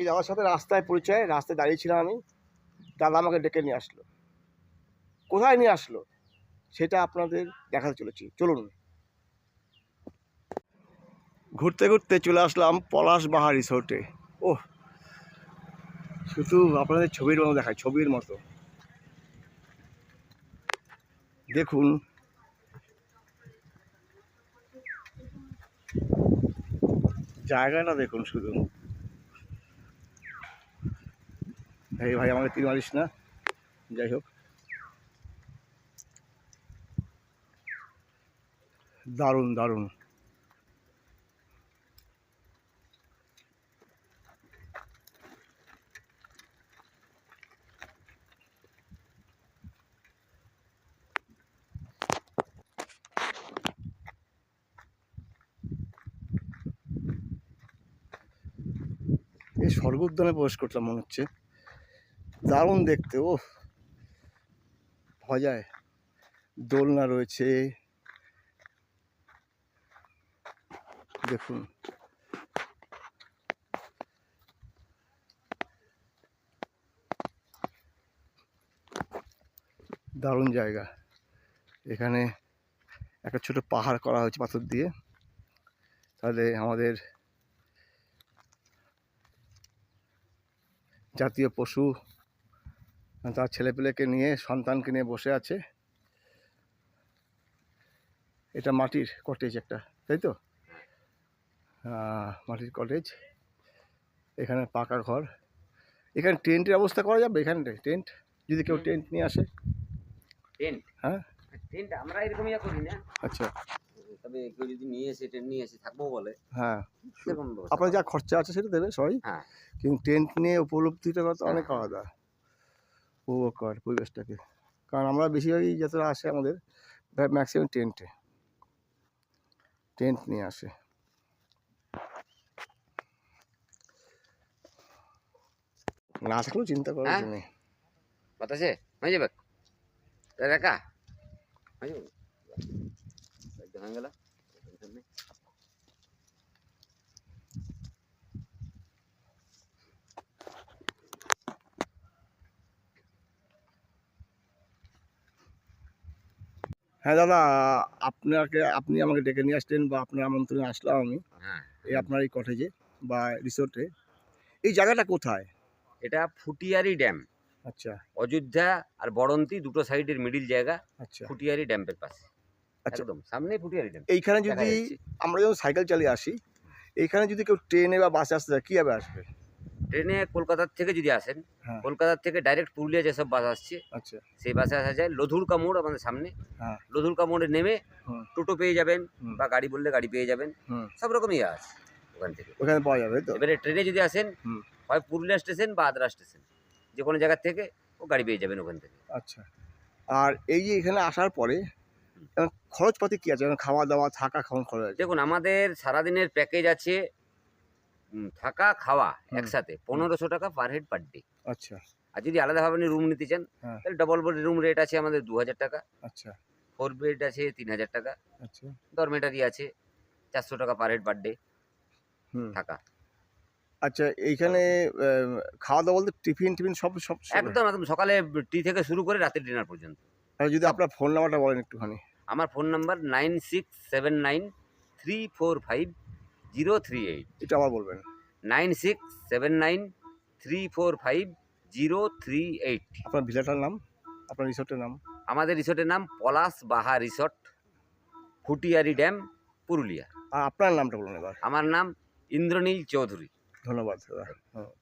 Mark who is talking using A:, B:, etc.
A: এই দাদার সাথে রাস্তায় পরিচয়, রাস্তায় দাঁড়িয়েছিলাম আমি। দাদা আমাকে ডেকে নিয়ে আসলো। কোথায় নিয়ে আসলো? সেটা আপনাদের দেখাতে চলেছি। চলুন। ঘুরতে ঘুরতে চলে আসলাম পলাশ বাহার রিসোর্টে। ও শুধু আপনাদের ছবির মতো দেখায়, ছবির মতো। দেখুন। জায়গাটা দেখুন শুধু। এই ভাই আমাকে তীর মারিস না? যাই হোক। দারুণ দারুণ। এই স্বর্গ উদ্যানে প্রবেশ করলাম, মনে হচ্ছে। দারুণ দেখতে ও ভজায় দোলনা রয়েছে। দেখুন। দারুণ জায়গা। এখানে একটা ছোট পাহাড় করা হয়েছে পাথর দিয়ে। তাহলে আমাদের জাতীয় পশু তার ছেলেপেলেকে নিয়ে সন্তানকে নিয়ে বসে আছে। এটা মাটির কটেজ একটা তাই তো? মাটির কটেজ এখানে পাকা ঘর। এখানে টেন্টের ব্যবস্থা করা যাবে এখানে? টেন্ট যদি কেউ টেন্ট নিয়ে আসে।
B: টেন্ট
A: হ্যাঁ?
B: টেন্ট আমরা এরকম ইয়া করি না।
A: আচ্ছা।
B: তবে কেউ যদি নিয়ে এসে টেন্ট নিয়ে এসে থাকব বলে।
A: হ্যাঁ।
B: সেরকম
A: আপনার যা খরচা আছে সেটা দেবে সবাই।
B: হ্যাঁ।
A: কিন্তু টেন্ট নিয়ে উপলব্ধিটা তো অনেক
B: হ্যাঁ।
A: আলাদা। উপভোগ কর পরিবেশটাকে। কারণ আমরা বেশিরভাগই যতটা আসে আমাদের ম্যাক্সিমাম টেন্টে টেন্ট নিয়ে আসে। না থাকলেও চিন্তা করার
B: হ্যাঁ?
A: নেই
B: বাতাসে? হয়ে যাবে। রেখা। হয়ে যাবে। গেল।
A: হ্যাঁ দাদা আপনাকে আপনি আমাকে ডেকে নিয়ে আসলেন বা আপনার আমন্ত্রণে আসলাম আমি
B: হ্যাঁ।
A: এই আপনার এই কটেজে বা রিসোর্টে এই জায়গাটা কোথায়?
B: এটা ফুটিয়ারি ড্যাম।
A: আচ্ছা।
B: অযোধ্যা আর বড়ন্তি দুটো সাইডের মিডিল জায়গা
A: আচ্ছা।
B: ফুটিয়ারি ড্যামের পাশে।
A: আচ্ছা।
B: একদম সামনে ফুটিয়ারি ড্যাম।
A: এইখানে যদি আমরা যখন সাইকেল চালিয়ে আসি এইখানে যদি কেউ ট্রেনে বা বাসে আসতে চায় কীভাবে আসবে?
B: ট্রেনে কলকাতার থেকে যদি আসেন
A: হ্যাঁ।
B: কলকাতার থেকে ডাইরেক্ট পুরুলিয়া যেসব বাস আসছে
A: আচ্ছা
B: সেই বাসে আসা যায় লধুরকা মোড় আমাদের সামনে
A: হ্যাঁ।
B: লধুরকা মোড়ে নেমে
A: হুম।
B: টোটো পেয়ে যাবেন
A: হুম।
B: বা গাড়ি বললে গাড়ি পেয়ে যাবেন
A: হুম।
B: সব রকমই আছে ওখান থেকে
A: ওখানে পাওয়া যাবে তো
B: এবারে ট্রেনে যদি আসেন
A: হুম।
B: হয় পুরুলিয়া স্টেশন বা আদ্রা স্টেশন যে কোনো জায়গার থেকে ও গাড়ি পেয়ে যাবেন ওখান থেকে
A: আচ্ছা আর এই যে এখানে আসার পরে এখন খরচপাতি কী আছে খাওয়া দাওয়া থাকা খাওয়ান খরচ আছে
B: দেখুন আমাদের সারাদিনের প্যাকেজ আছে থাকা খাওয়া একসাথে পনেরোশো টাকা পার হেড পার ডে
A: আচ্ছা।
B: আর যদি আলাদাভাবে আপনি রুম নিতে চান
A: হ্যাঁ।
B: তাহলে ডবল বেড রুম রেট আছে আমাদের দু হাজার টাকা।
A: আচ্ছা।
B: ফোর বেড আছে তিন হাজার টাকা।
A: আচ্ছা।
B: ডরমেটারি আছে চারশো টাকা পার হেড পার ডে
A: হুম।
B: থাকা।
A: আচ্ছা এইখানে খাওয়া দাওয়া বলতে টিফিন টিফিন সব সব
B: একদম একদম। সকালে টি থেকে শুরু করে রাতের ডিনার পর্যন্ত।
A: যদি আপনার ফোন নাম্বারটা বলেন একটুখানি।
B: আমার phone number nine six seven nine three four five zero three eight.
A: এটা আবার বলবেন।
B: Nine six seven nine three four five zero three eight.
A: আপনার ভিলাটার নাম আপনার রিসোর্টের নাম?
B: আমাদের রিসোর্টের নাম পলাশ বাহা রিসোর্ট ফুটিয়ারি ড্যাম পুরুলিয়া।
A: আর আপনার নামটা বলুন এবার।
B: আমার নাম ইন্দ্রনীল চৌধুরী।
A: ধন্যবাদ দাদা। হ্যাঁ।